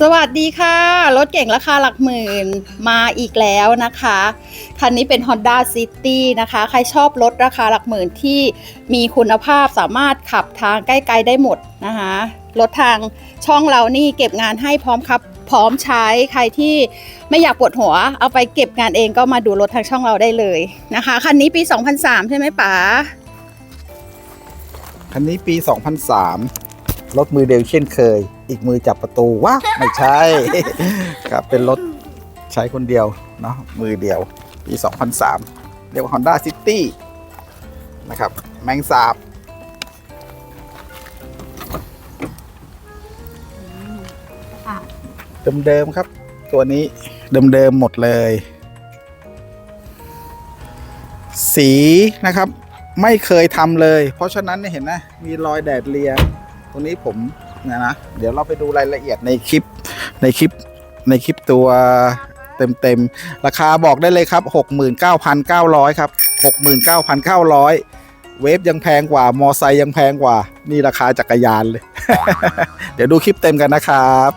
สวัสดีค่ะ รถเก่งราคาหลักหมื่นมาอีกแล้วนะคะ คันนี้เป็น Honda City นะคะ ใครชอบรถราคาหลักหมื่นที่มีคุณภาพสามารถขับทางใกล้ๆได้หมดนะคะ รถทางช่องเรานี่เก็บงานให้พร้อมครับ พร้อมใช้ใครที่ไม่อยากปวดหัว เอาไปเก็บงานเองก็มาดูรถทางช่องเราได้เลยนะคะ คันนี้ปี 2003 ใช่ไหมป๋า คันนี้ปี 2003 รถมือเดียวเช่นเคย อีกมือจับประตูวะไม่ใช่ ครับเป็นรถใช้คนเดียวเนาะมือเดียวปี 2003 เรียกว่า Honda City นะครับ แมงสาบ เดิมๆครับ ตัวนี้เดิมๆหมดเลย สีนะครับ ไม่เคยทำเลย เพราะฉะนั้นเนี่ยเห็นนะ มีรอยแดดเลีย ตรงนี้ผม นะนะเดี๋ยวเราไปดูรายละเอียดในคลิปในคลิปในคลิปตัวเต็มๆ ราคาบอกได้เลยครับ 69,900 ครับ 69,900 เวฟยังแพงกว่ามอไซค์ยังแพงกว่า นี่ราคาจักรยานเลย เดี๋ยวดูคลิปเต็มกันนะครับ